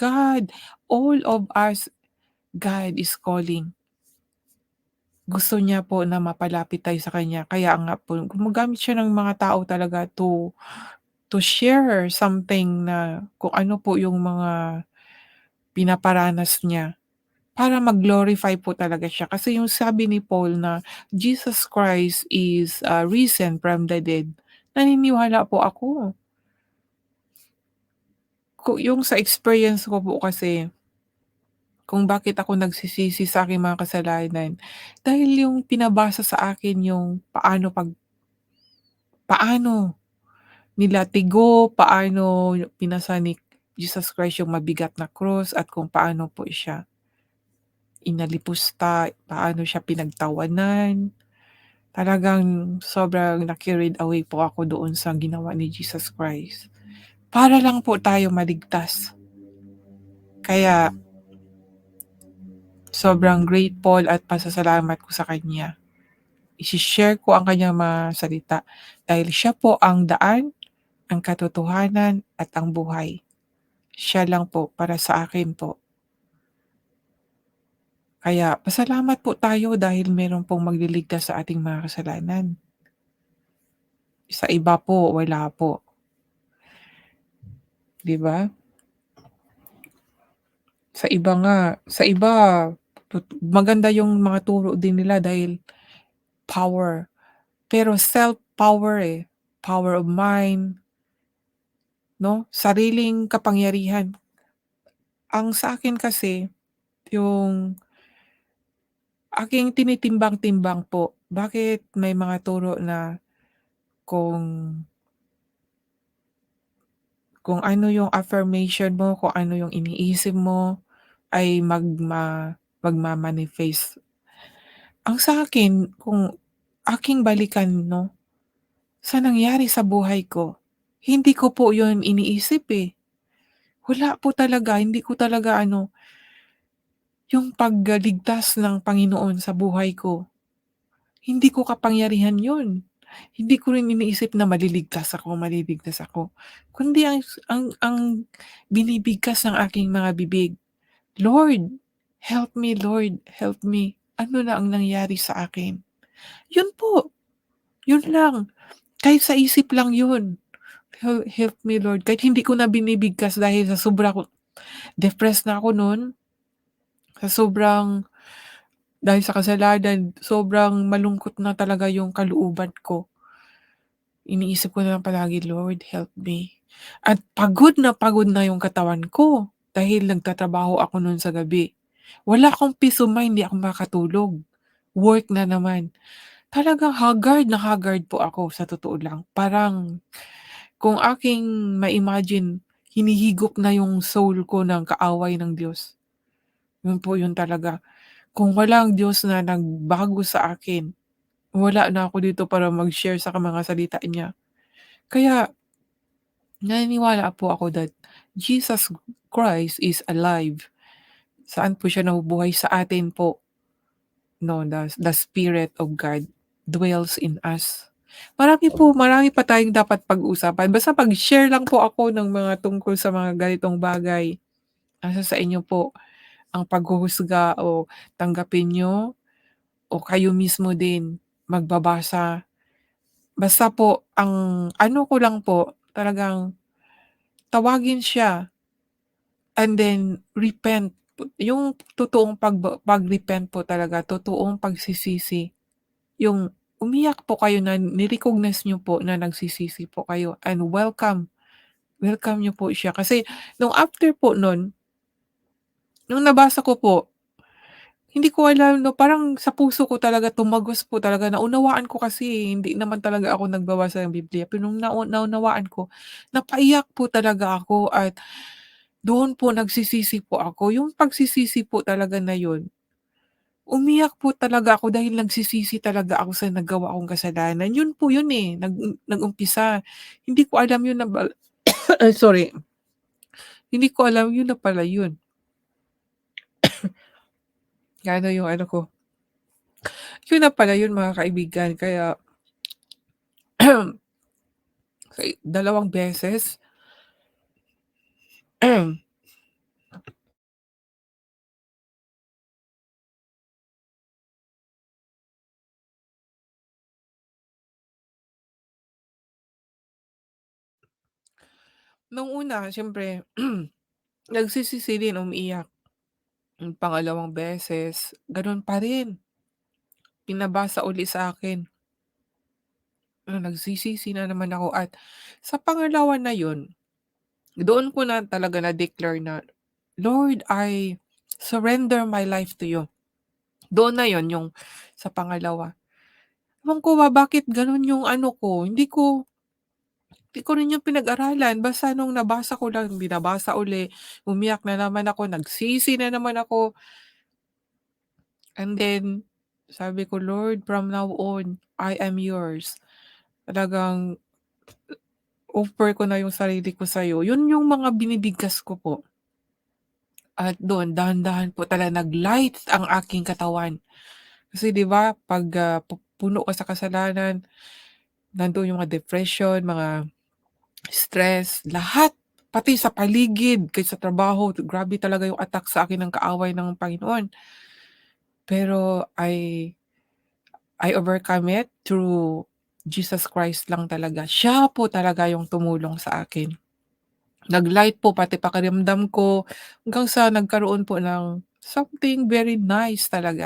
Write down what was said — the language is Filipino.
God, all of us, God is calling. Gusto niya po na mapalapit tayo sa kanya kaya nga po gumagamit siya ng mga tao talaga to to share something na kung ano po yung mga pinaparanas niya para mag-glorify po talaga siya. Kasi yung sabi ni Paul na Jesus Christ is, ah, risen from the dead, naniniwala po ako. Ku yung sa experience ko po kasi kung bakit ako nagsisisi sa aking mga kasalanan, dahil yung pinabasa sa akin yung paano pag paano nila tigo, paano pinasa ni Jesus Christ yung mabigat na krus at kung paano po siya inalipusta, paano siya pinagtawanan. Talagang sobrang na-carried away po ako doon sa ginawa ni Jesus Christ. Para lang po tayo maligtas. Kaya sobrang grateful at pasasalamat ko sa kanya. Isi-share ko ang kanyang mga salita dahil siya po ang daan, ang katotohanan at ang buhay. Siya lang po para sa akin po. Kaya pasalamat po tayo dahil meron pong magliligtas sa ating mga kasalanan. Sa iba po, wala po. 'Di ba? Sa iba nga sa iba maganda yung mga turo din nila dahil power. Pero self-power, eh, power of mind 'no, sariling kapangyarihan. Ang sa akin kasi, yung aking tinitimbang-timbang po, bakit may mga turo na kung kung ano yung affirmation mo, kung ano yung iniisip mo ay magma magma-manifest. Ang sa akin kung aking balikan 'no, sa nangyari sa buhay ko, hindi ko po yun iniisip, eh. Wala po talaga, hindi ko talaga ano yung pagligtas ng Panginoon sa buhay ko, hindi ko kapangyarihan yun. Hindi ko rin iniisip na maliligtas ako, maliligtas ako. Kundi ang ang ang binibigkas ng aking mga bibig, "Lord, help me Lord, help me." Ano na ang nangyari sa akin. Yun po, yun lang. Kahit sa isip lang yun, "Hel help me Lord." Kahit hindi ko na binibigkas dahil sa sobra ko depressed na ako nun. Sa sobrang dahil sa kasalanan, sobrang malungkot na talaga yung kalooban ko. Iniisip ko na lang palagi, "Lord, help me." At pagod na pagod na yung katawan ko dahil nagtatrabaho ako nun sa gabi. Wala akong peace of mind, hindi ako makatulog. Work na naman. Talagang haggard na haggard po ako sa totoo lang. Parang kung aking ma-imagine, hinihigop na yung soul ko ng kaaway ng Diyos. Yun po yun talaga. Kung walang Diyos na nagbago sa akin, wala na ako dito para mag-share sa mga salita niya. Kaya naniniwala po ako that Jesus Christ is alive. Saan po siya nabubuhay? Sa atin po. No, the the Spirit of God dwells in us. Marami po, marami pa tayong dapat pag-usapan. Basta pag-share lang po ako ng mga tungkol sa mga ganitong bagay. Nasa sa inyo po ang paghuhusga o tanggapin niyo o kayo mismo din magbabasa. Basta po ang ano ko lang po, talagang tawagin siya and then repent. Yung totoong pagba pag-repent po talaga, totoong pagsisisi. Yung umiyak po kayo na ni-recognize niyo po na nagsisisi po kayo and welcome. Welcome niyo po siya kasi nung after po nun nung nabasa ko po, hindi ko alam 'no, parang sa puso ko talaga tumagos po talaga. Naunawaan ko kasi, hindi naman talaga ako nagbabasa ng Bibliya. Pero nung nau naunawaan ko, napaiyak po talaga ako at doon po nagsisisi po ako. Yung pagsisisi po talaga na yun, umiyak po talaga ako dahil nagsisisi talaga ako sa nagawa kong kasalanan. Yun po yun, eh, nag nag-umpisa. Hindi ko alam yun na sorry. Hindi ko alam yun na pala yun. Gano yung ano ko. Yun na pala yun mga kaibigan. Kaya, dalawang beses, Nung una, siyempre, nagsisisi din, umiiyak. Yung pangalawang beses, gano'n pa rin. Pinabasa uli sa akin. Ah, nagsisisi na naman ako at sa pangalawa na yun, doon ko na talaga na-declare na, "Lord, I surrender my life to you." Doon na yun, yung sa pangalawa. Ewan ko ba bakit gano'n yung ano ko, hindi ko Di ko rin 'yan pinag-aralan basta nung nabasa ko lang, binabasa uli, umiyak na naman ako, nagsisi na naman ako. And then, sabi ko, "Lord, from now on, I am yours." Talagang offer ko na yung sarili ko sa'yo. Yun yung mga binibigkas ko po. At doon, dahan-dahan po talaga nag-light ang aking katawan. Kasi 'di ba 'pag, ah, pu puno ka sa kasalanan, nandoon yung mga depression, mga stress, lahat, pati sa paligid, kahit sa trabaho, grabe talaga yung attack sa akin ng kaaway ng Panginoon. Pero I I overcome it through Jesus Christ lang talaga. Siya po talaga yung tumulong sa akin. Nag-light po pati pakiramdam ko, hanggang sa nagkaroon po ng something very nice talaga.